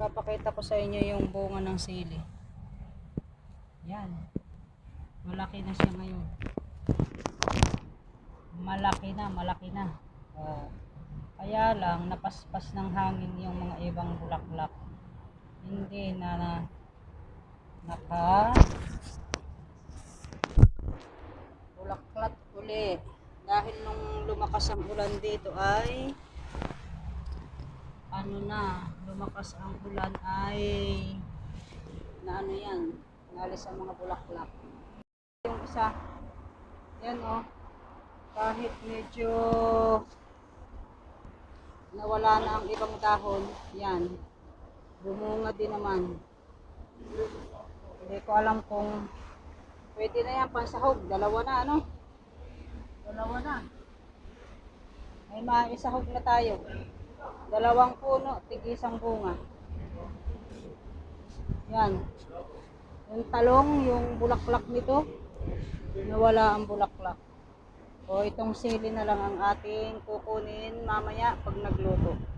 Papakita ko sa inyo yung bunga ng sili. Yan. Malaki na siya ngayon. Malaki na, malaki na. Oh. Kaya lang, napaspas ng hangin yung mga ibang bulaklak. Hindi na, na naka bulaklak uli. Dahil nung lumakas ang ulan dito ay ano na, lumakas ang ulan ay na ano yan, nalis ang mga bulaklak. Yung isa, yan oh, kahit medyo nawala na ang ibang dahon, yan, bumunga din naman. Hindi ko alam kung pwede na yan pansahog, dalawa na ano? Dalawa na. May maisahog na tayo. Dalawang puno, tigisang bunga. Yan. Yung talong, yung bulaklak nito, nawala ang bulaklak. O itong sili na lang ang ating kukunin mamaya pag nagluto.